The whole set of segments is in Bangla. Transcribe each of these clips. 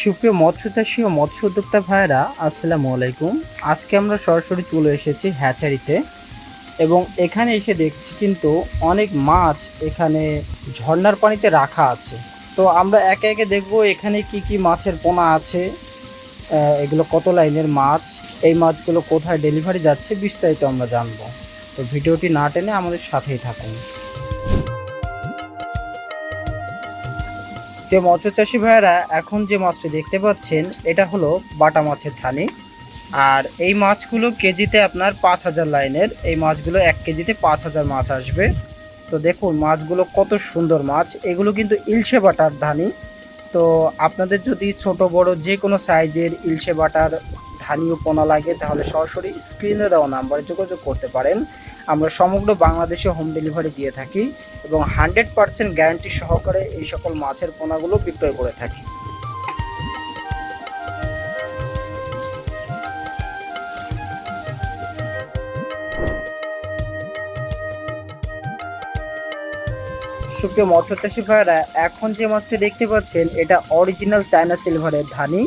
সুপ্রিয় মৎস্য চাষী ও মৎস্য উদ্যোক্তা ভাইরা আসসালামু আলাইকুম। আজকে আমরা সরাসরি চলে এসেছি হ্যাচারিতে এবং এখানে এসে দেখছি কিন্তু অনেক মাছ এখানে ঝর্নার পানিতে রাখা আছে। তো আমরা একে একে দেখব এখানে কি কি মাছের পোনা আছে এগুলো কত লাইনের মাছ, এই মাছগুলো কোথায় ডেলিভারি যাচ্ছে বিস্তারিত আমরা জানব। তো ভিডিওটি না টেনে আমাদের সাথেই থাকুন। যে মৎস্য চাষি ভাইয়েরা এখন যে মাছটি দেখতে পাচ্ছেন, এটা হলো বাটা মাছের থানি আর এই মাছগুলো কেজিতে আপনার পাঁচ হাজার লাইনের। এই মাছগুলো এক কেজিতে পাঁচ হাজার মাছ আসবে। তো দেখুন, মাছগুলো কত সুন্দর মাছ। এগুলো কিন্তু ইলশে বাটার ধানি। তো আপনাদের যদি ছোট, বড় যে কোনো সাইজের ইলশে বাটার ধানি ও পোনা লাগে, তাহলে সরাসরি স্ক্রিনে দেওয়া নাম্বারে যোগাযোগ করতে পারেন। আমরা সমগ্র বাংলাদেশে হোম ডেলিভারি দিয়ে থাকি এবং হান্ড্রেড পার্সেন্ট গ্যারান্টি সহকারে এই সকল মাছের পোনাগুলো বিক্রয় করে থাকি। সুপ্রিয় মৎস্য চাষী ভাইরা এখন যে মাছটি দেখতে পাচ্ছেন, এটা অরিজিনাল চায়না সিলভারের ধানি।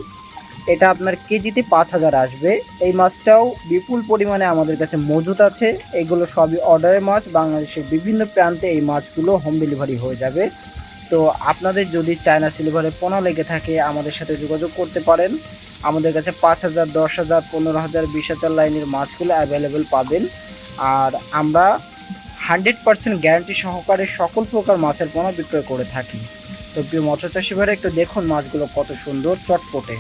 এটা আপনার কেজিতে পাঁচ হাজার আসবে। এই মাছটাও বিপুল পরিমাণে আমাদের কাছে মজুত আছে। এগুলো সবই অর্ডারের মাছ। বাংলাদেশের বিভিন্ন প্রান্তে এই মাছগুলো হোম ডেলিভারি হয়ে যাবে। তো আপনাদের যদি চায়না সিলভারে পোনা লেগে থাকে, আমাদের সাথে যোগাযোগ করতে পারেন। আমাদের কাছে পাঁচ হাজার, দশ হাজার, পনেরো হাজার, বিশ হাজার লাইনের মাছগুলো অ্যাভেলেবেল পাবেন। আর আমরা হান্ড্রেড পার্সেন্ট গ্যারান্টি সহকারে সকল প্রকার মাছের পোনা বিক্রয় করে থাকি। তো প্রিয় মৎস্য চাষী ভাইরা, একটু দেখুন মাছগুলো কত সুন্দর, চটপটে।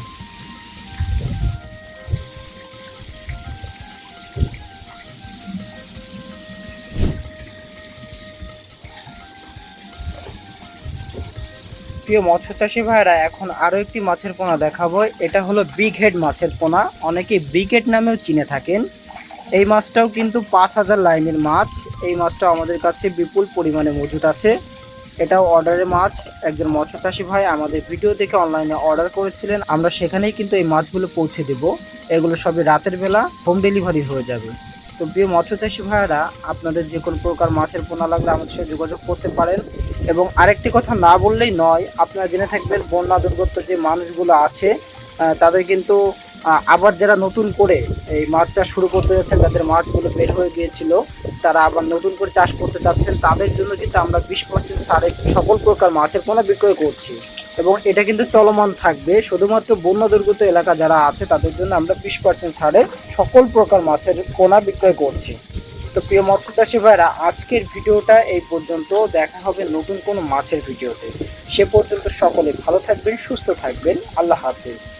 প্রিয় মৎস্য চাষী ভাইরা এখন আরও একটি মাছের পোনা দেখাবো। এটা হলো বিগ হেড মাছের পোনা। অনেকে বিগ হেড নামেও চিনে থাকেন। এই মাছটাও কিন্তু পাঁচ হাজার লাইনের মাছ। এই মাছটাও আমাদের কাছে বিপুল পরিমাণে মজুদ আছে। এটাও অর্ডারের মাছ। একজন মৎস্য চাষী ভাই আমাদের ভিডিও দেখে অনলাইনে অর্ডার করেছিলেন। আমরা সেখানেই কিন্তু এই মাছগুলো পৌঁছে দেব। এগুলো সবই রাতের বেলা হোম ডেলিভারি হয়ে যাবে। তো প্রিয় মৎস্য চাষী ভাইয়েরা, আপনাদের যে কোনো প্রকার মাছের পোনা লাগলে আমাদের সাথে যোগাযোগ করতে পারেন। এবং আরেকটি কথা না বললেই নয়, আপনারা জেনে থাকবেন বন্যা দুর্গত যে মানুষগুলো আছে তাদের কিন্তু আবার যারা নতুন করে এই মাছ চাষ শুরু করতে যাচ্ছেন, তাদের মাছগুলো বের হয়ে গিয়েছিল, তারা আবার নতুন করে চাষ করতে চাচ্ছেন, তাদের জন্য কিন্তু আমরা বিশ পার্সেন্ট সারে সকল প্রকার মাছের পোনা বিক্রয় করছি। এবং এটা কিন্তু চলমান থাকবে। শুধুমাত্র বন্য দুর্গত এলাকা যারা আছে, তাদের জন্য আমরা বিশ পার্সেন্ট ছাড়ে সকল প্রকার মাছের কোনা বিক্রয় করছি। তো প্রিয় মৎস্য চাষী ভাইরা, আজকের ভিডিওটা এই পর্যন্ত। দেখা হবে নতুন কোনো মাছের ভিডিওতে। সে পর্যন্ত সকলে ভালো থাকবেন, সুস্থ থাকবেন। আল্লাহ হাফিজ।